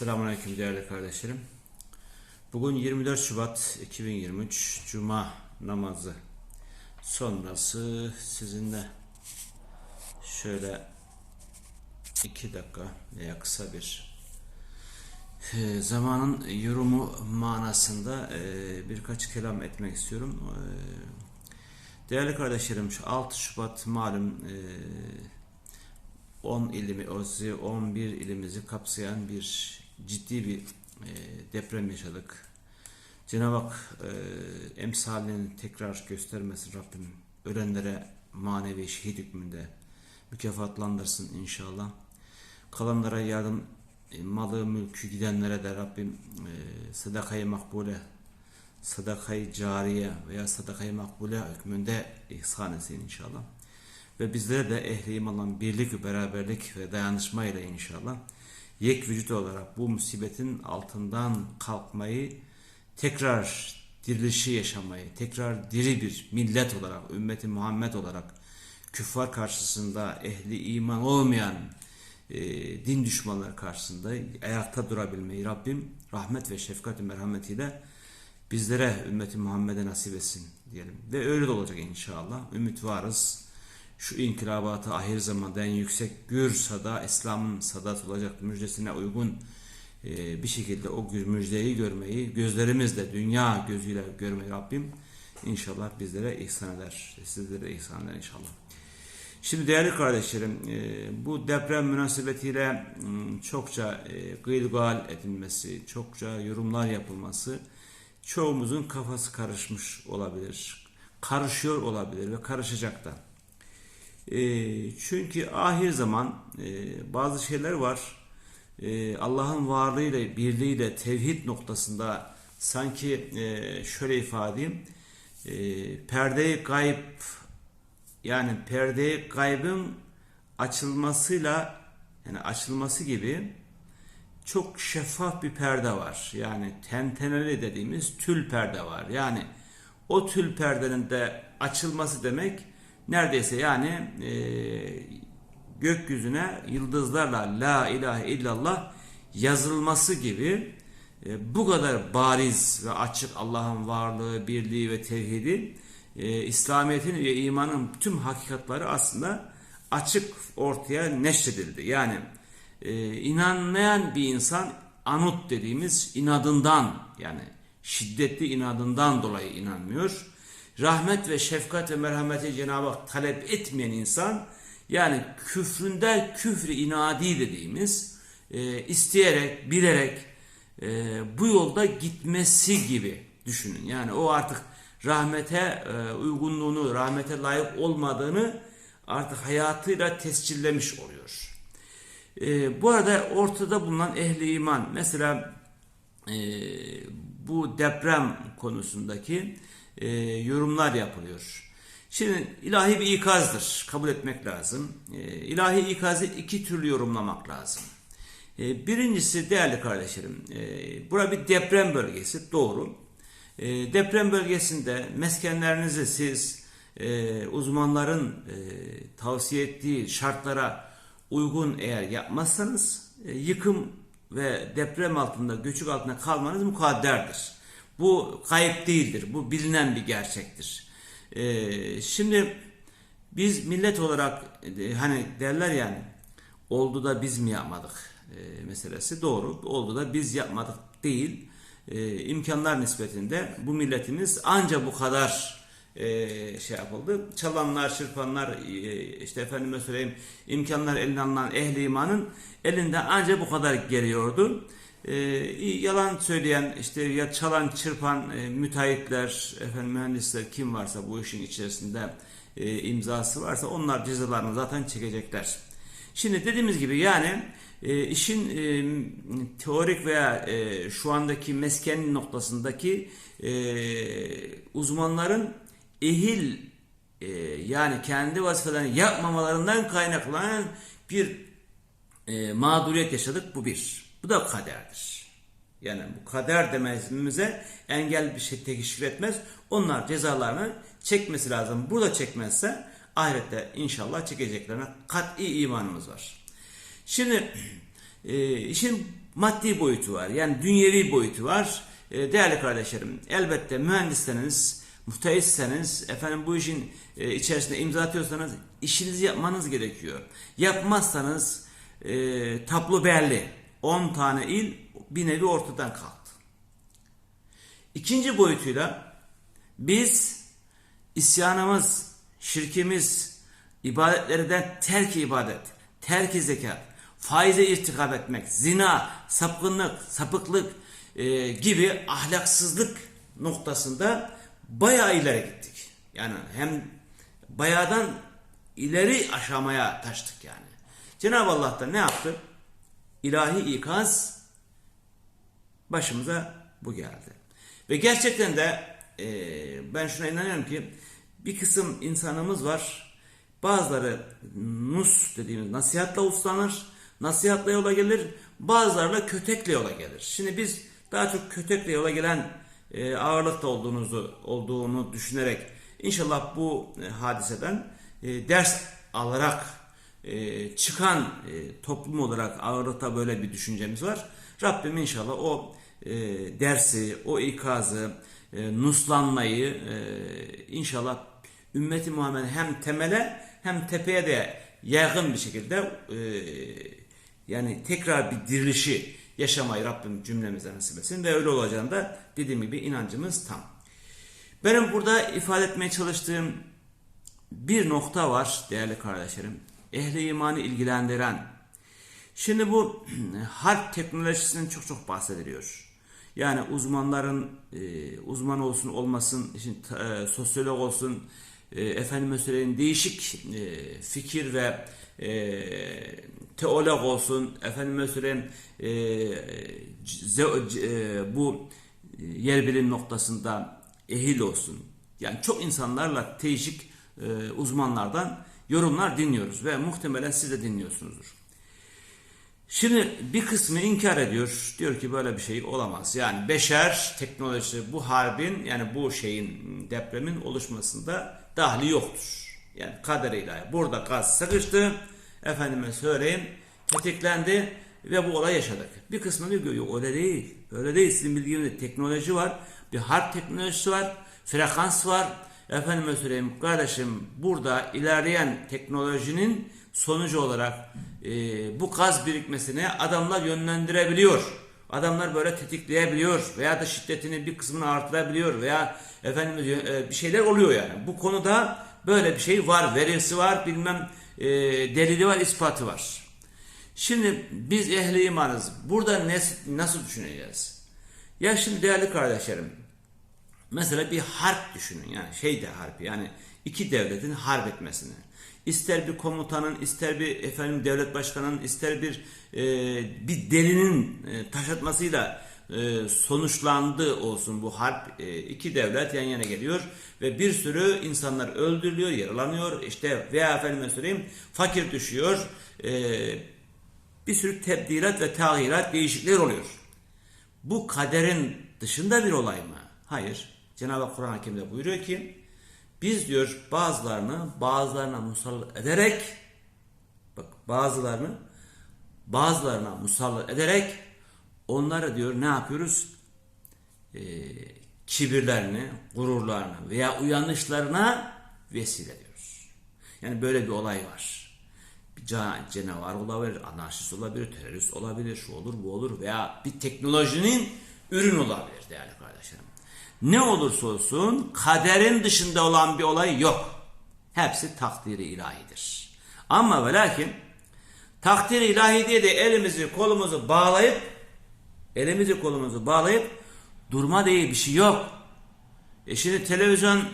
Selamünaleyküm değerli kardeşlerim. Bugün 24 Şubat 2023 Cuma namazı sonrası sizinle şöyle iki dakika veya kısa bir e, zamanın yorumu manasında e, birkaç kelam etmek istiyorum. E, Değerli kardeşlerim şu 6 Şubat malum e, 10 ilimi, 11 ilimizi kapsayan bir ciddi bir e, deprem yaşadık. Cenab-ı Hak e, emsalini tekrar göstermesin Rabbim. Ölenlere manevi şehit hükmünde mükafatlandırsın inşallah. Kalanlara yardım, e, malı, mülkü gidenlere de Rabbim e, sadakayı makbule, sadakayı cariye veya sadakayı makbule hükmünde ihsan etsin inşallah. Ve bizlere de ehli imanla birlik beraberlik ve dayanışma ile inşallah yek vücut olarak bu musibetin altından kalkmayı, tekrar dirilişi yaşamayı, tekrar diri bir millet olarak, ümmeti Muhammed olarak küffar karşısında ehli iman olmayan e, din düşmanları karşısında ayakta durabilmeyi Rabbim rahmet ve şefkat ve merhametiyle bizlere ümmeti Muhammed'e nasip etsin diyelim. Ve öyle de olacak inşallah. Ümit varız şu inkılabatı ahir zamanda en yüksek gür sada, İslam'ın sadat olacak müjdesine uygun e, bir şekilde o müjdeyi görmeyi, gözlerimizle, dünya gözüyle görmeyi Rabbim inşallah bizlere ihsan eder. Sizlere ihsan eder inşallah. Şimdi değerli kardeşlerim, e, bu deprem münasebetiyle çokça e, gıyılgal edilmesi, çokça yorumlar yapılması çoğumuzun kafası karışmış olabilir. Karışıyor olabilir ve karışacak da. E, çünkü ahir zaman e, bazı şeyler var. E, Allah'ın varlığıyla, birliğiyle, tevhid noktasında sanki e, şöyle ifade edeyim. E, perde gayb yani perde gaybın açılmasıyla yani açılması gibi çok şeffaf bir perde var. Yani tenteneli dediğimiz tül perde var. Yani o tül perdenin de açılması demek neredeyse yani e, gökyüzüne yıldızlarla la ilahe illallah yazılması gibi e, bu kadar bariz ve açık Allah'ın varlığı, birliği ve tevhidi e, İslamiyet'in ve imanın tüm hakikatları aslında açık ortaya neşredildi. Yani e, inanmayan bir insan anut dediğimiz inadından yani şiddetli inadından dolayı inanmıyor rahmet ve şefkat ve merhameti Cenab-ı Hak talep etmeyen insan yani küfründe küfrü inadi dediğimiz e, isteyerek, bilerek e, bu yolda gitmesi gibi düşünün. Yani o artık rahmete e, uygunluğunu, rahmete layık olmadığını artık hayatıyla tescillemiş oluyor. E, bu arada ortada bulunan ehli iman mesela e, bu deprem konusundaki e, yorumlar yapılıyor. Şimdi ilahi bir ikazdır. Kabul etmek lazım. E, ilahi ikazı iki türlü yorumlamak lazım. E, birincisi değerli kardeşlerim, e, bura bir deprem bölgesi. Doğru. E, deprem bölgesinde meskenlerinizi siz e, uzmanların e, tavsiye ettiği şartlara uygun eğer yapmazsanız e, yıkım ve deprem altında, göçük altında kalmanız mukadderdir. Bu kayıp değildir. Bu bilinen bir gerçektir. Ee, şimdi biz millet olarak e, hani derler yani oldu da biz mi yapmadık e, meselesi doğru. Oldu da biz yapmadık değil. E, imkanlar nispetinde bu milletimiz anca bu kadar e, şey yapıldı. Çalanlar, çırpanlar, e, işte efendime söyleyeyim imkanlar eline alınan ehli imanın elinde anca bu kadar geliyordu e, yalan söyleyen işte ya çalan çırpan e, müteahhitler efendim mühendisler kim varsa bu işin içerisinde e, imzası varsa onlar cezalarını zaten çekecekler. Şimdi dediğimiz gibi yani e, işin e, teorik veya e, şu andaki mesken noktasındaki e, uzmanların ehil e, yani kendi vazifelerini yapmamalarından kaynaklanan bir e, mağduriyet yaşadık bu bir. Bu da kaderdir. Yani bu kader dememize engel bir şey teşkil etmez. Onlar cezalarını çekmesi lazım. Burada çekmezse ahirette inşallah çekeceklerine kat'i imanımız var. Şimdi e, işin maddi boyutu var. Yani dünyevi boyutu var. E, değerli kardeşlerim, elbette mühendisseniz, muhtayisseniz, efendim bu işin e, içerisinde imza atıyorsanız işinizi yapmanız gerekiyor. Yapmazsanız e, tablo belli. 10 tane il bir nevi ortadan kalktı. İkinci boyutuyla biz isyanımız, şirkimiz, ibadetlerden terk ibadet, terk zekat, faize irtikap etmek, zina, sapkınlık, sapıklık e, gibi ahlaksızlık noktasında bayağı ileri gittik. Yani hem bayağıdan ileri aşamaya taştık yani. Cenab-ı Allah da ne yaptı? İlahi ikaz başımıza bu geldi. Ve gerçekten de e, ben şuna inanıyorum ki bir kısım insanımız var. Bazıları nus dediğimiz nasihatla uslanır, nasihatla yola gelir. Bazıları da kötekle yola gelir. Şimdi biz daha çok kötekle yola gelen e, ağırlıkta olduğunuzu olduğunu düşünerek inşallah bu e, hadiseden e, ders alarak e, çıkan e, toplum olarak ağırlıkta böyle bir düşüncemiz var. Rabbim inşallah o e, dersi, o ikazı, e, nuslanmayı e, inşallah ümmeti Muhammed hem temele hem tepeye de yaygın bir şekilde e, yani tekrar bir dirilişi yaşamayı Rabbim cümlemize nasip etsin ve öyle olacağını da dediğim gibi inancımız tam. Benim burada ifade etmeye çalıştığım bir nokta var değerli kardeşlerim. Ehli imanı ilgilendiren. Şimdi bu harp teknolojisinden çok çok bahsediliyor. Yani uzmanların e, uzman olsun olmasın, için, e, sosyolog olsun, e, efendime değişik e, fikir ve teolog olsun, efendime söyleyeyim bu yer bilim noktasında ehil olsun. Yani çok insanlarla değişik e, uzmanlardan yorumlar dinliyoruz ve muhtemelen siz de dinliyorsunuzdur. Şimdi bir kısmı inkar ediyor. Diyor ki böyle bir şey olamaz. Yani beşer teknolojisi bu harbin yani bu şeyin depremin oluşmasında dahli yoktur. Yani kader ilahi. Burada gaz sıkıştı. Efendime söyleyeyim tetiklendi ve bu olay yaşadık. Bir kısmı diyor ki öyle değil. Öyle değil. Sizin bildiğiniz teknoloji var. Bir harp teknolojisi var. Frekans var. Efendime söyleyeyim kardeşim burada ilerleyen teknolojinin sonucu olarak e, bu gaz birikmesine adamlar yönlendirebiliyor. Adamlar böyle tetikleyebiliyor veya da şiddetini bir kısmını artırabiliyor veya efendim e, bir şeyler oluyor yani. Bu konuda böyle bir şey var, verisi var, bilmem e, delili var, ispatı var. Şimdi biz ehli imanız. Burada ne, nasıl düşüneceğiz? Ya şimdi değerli kardeşlerim, mesela bir harp düşünün yani şey de harp yani iki devletin harp etmesini ister bir komutanın, ister bir efendim devlet başkanının, ister bir e, bir delinin e, taş atmasıyla e, sonuçlandı olsun bu harp. E, iki devlet yan yana geliyor ve bir sürü insanlar öldürülüyor, yaralanıyor. işte veya efendime söyleyeyim fakir düşüyor. E, bir sürü tebdilat ve tağyirat, değişiklikler oluyor. Bu kaderin dışında bir olay mı? Hayır. Cenab-ı Hak Kur'an-ı Kerim'de buyuruyor ki biz diyor bazılarını bazılarına musallat ederek bak bazılarını bazılarına musallat ederek onları diyor ne yapıyoruz? Ee, kibirlerini, gururlarını veya uyanışlarına vesile ediyoruz. Yani böyle bir olay var. Canavar olabilir, anarşist olabilir, terörist olabilir, şu olur bu olur veya bir teknolojinin ürün olabilir değerli kardeşlerim. Ne olursa olsun kaderin dışında olan bir olay yok. Hepsi takdiri ilahidir. Ama ve lakin takdiri ilahi diye de elimizi kolumuzu bağlayıp elimizi kolumuzu bağlayıp durma diye bir şey yok. E şimdi televizyon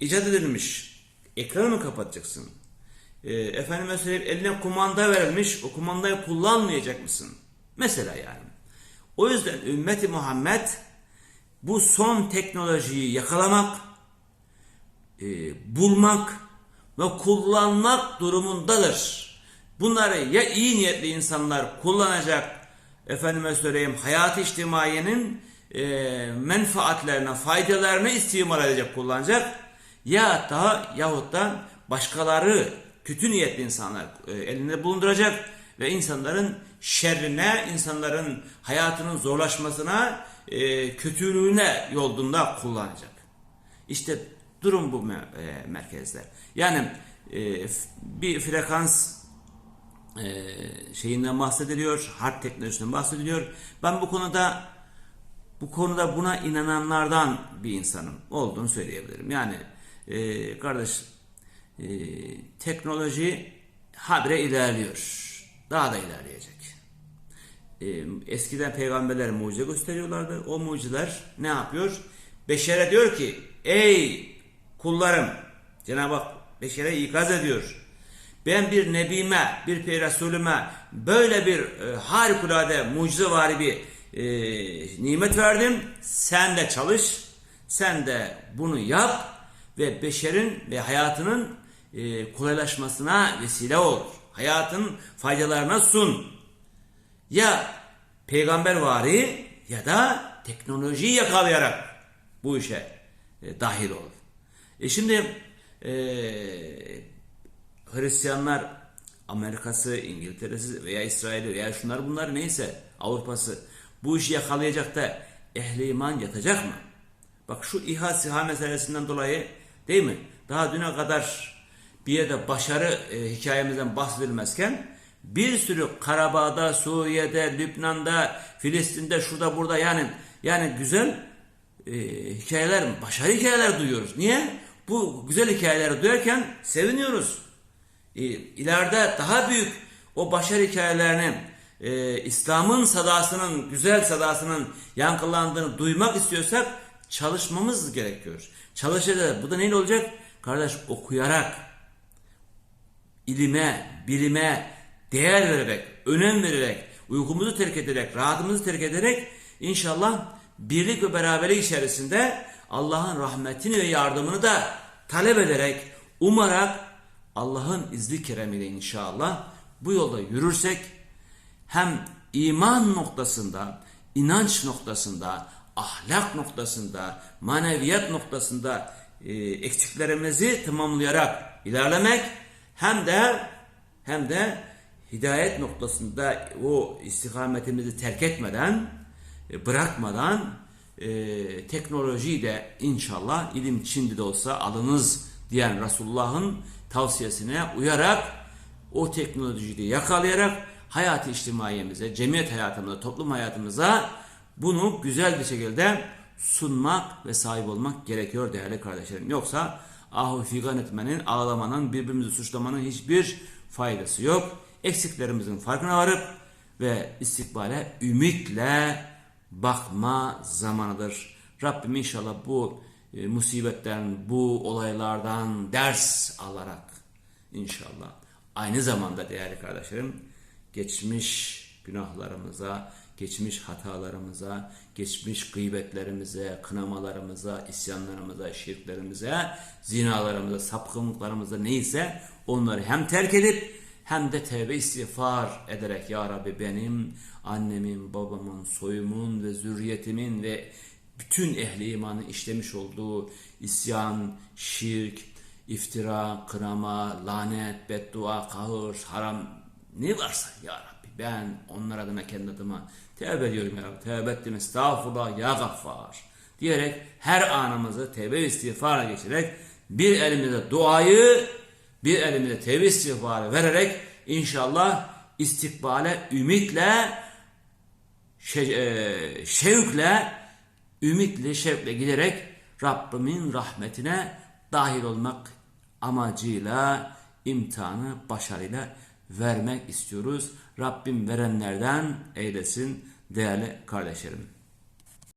icat edilmiş. Ekranı mı kapatacaksın? E, efendime söyleyeyim eline kumanda verilmiş. O kumandayı kullanmayacak mısın? Mesela yani. O yüzden ümmeti Muhammed bu son teknolojiyi yakalamak, e, bulmak ve kullanmak durumundadır. Bunları ya iyi niyetli insanlar kullanacak, efendime söyleyeyim hayat içtimaiyenin e, menfaatlerine, faydalarını istimal edecek, kullanacak ya daha yahut da başkaları kötü niyetli insanlar e, elinde bulunduracak ve insanların şerrine, insanların hayatının zorlaşmasına, e, kötülüğüne yolunda kullanacak. İşte durum bu e, merkezde. Yani e, bir frekans e, şeyinden bahsediliyor, harp teknolojisinden bahsediliyor. Ben bu konuda bu konuda buna inananlardan bir insanım olduğunu söyleyebilirim. Yani e, kardeş e, teknoloji habire ilerliyor. Daha da ilerleyecek. E, eskiden peygamberler mucize gösteriyorlardı. O mucizeler ne yapıyor? Beşere diyor ki ey kullarım Cenab-ı Hak beşere ikaz ediyor. Ben bir nebime, bir pey Resulüme böyle bir e, harikulade mucizevari bir e, nimet verdim. Sen de çalış, sen de bunu yap ve beşerin ve hayatının e, kolaylaşmasına vesile ol. Hayatın faydalarına sun. Ya peygamber vari ya da teknolojiyi yakalayarak bu işe e, dahil ol. E şimdi e, Hristiyanlar Amerika'sı, İngiltere'si veya İsrail'i veya şunlar bunlar neyse Avrupa'sı bu işi yakalayacak da ehli iman yatacak mı? Bak şu İHA SİHA meselesinden dolayı değil mi? Daha düne kadar bir yerde başarı e, hikayemizden bahsedilmezken bir sürü Karabağ'da, Suriye'de, Lübnan'da, Filistin'de, şurada burada yani yani güzel e, hikayeler, başarı hikayeler duyuyoruz. Niye? Bu güzel hikayeleri duyarken seviniyoruz. E, ileride daha büyük o başarı hikayelerini e, İslam'ın sadasının, güzel sadasının yankılandığını duymak istiyorsak çalışmamız gerekiyor. Çalışacağız. Bu da neyle olacak? Kardeş okuyarak, ilime, bilime değer vererek, önem vererek, uykumuzu terk ederek, rahatımızı terk ederek inşallah birlik ve beraberlik içerisinde Allah'ın rahmetini ve yardımını da talep ederek, umarak Allah'ın izni keremiyle inşallah bu yolda yürürsek hem iman noktasında, inanç noktasında, ahlak noktasında, maneviyat noktasında e, eksiklerimizi tamamlayarak ilerlemek hem de hem de hidayet noktasında o istikametimizi terk etmeden, e, bırakmadan e, teknolojiyi de inşallah ilim Çin'de de olsa alınız diyen Resulullah'ın tavsiyesine uyarak o teknolojiyi de yakalayarak hayat içtimaiyemize, cemiyet hayatımıza, toplum hayatımıza bunu güzel bir şekilde sunmak ve sahip olmak gerekiyor değerli kardeşlerim. Yoksa ahu figan etmenin, ağlamanın, birbirimizi suçlamanın hiçbir faydası yok. Eksiklerimizin farkına varıp ve istikbale ümitle bakma zamanıdır. Rabbim inşallah bu e, musibetten, bu olaylardan ders alarak inşallah aynı zamanda değerli kardeşlerim geçmiş günahlarımıza, geçmiş hatalarımıza, geçmiş gıybetlerimize, kınamalarımıza, isyanlarımıza, şirklerimize, zinalarımıza, sapkınlıklarımıza neyse onları hem terk edip hem de tevbe istiğfar ederek Ya Rabbi benim annemin, babamın, soyumun ve zürriyetimin ve bütün ehli imanın işlemiş olduğu isyan, şirk, iftira, kınama, lanet, beddua, kahır, haram ne varsa ya Rabbi ben onlar adına kendi adıma tevbe ediyorum ya Rabbi. Tevbe ettim estağfurullah ya gaffar diyerek her anımızı tevbe istiğfara geçirerek bir elimizde duayı bir elimizde tevbe istiğfarı vererek inşallah istikbale ümitle e, şevkle ümitli şevkle giderek Rabbimin rahmetine dahil olmak amacıyla imtihanı başarıyla vermek istiyoruz. Rabbim verenlerden eylesin değerli kardeşlerim.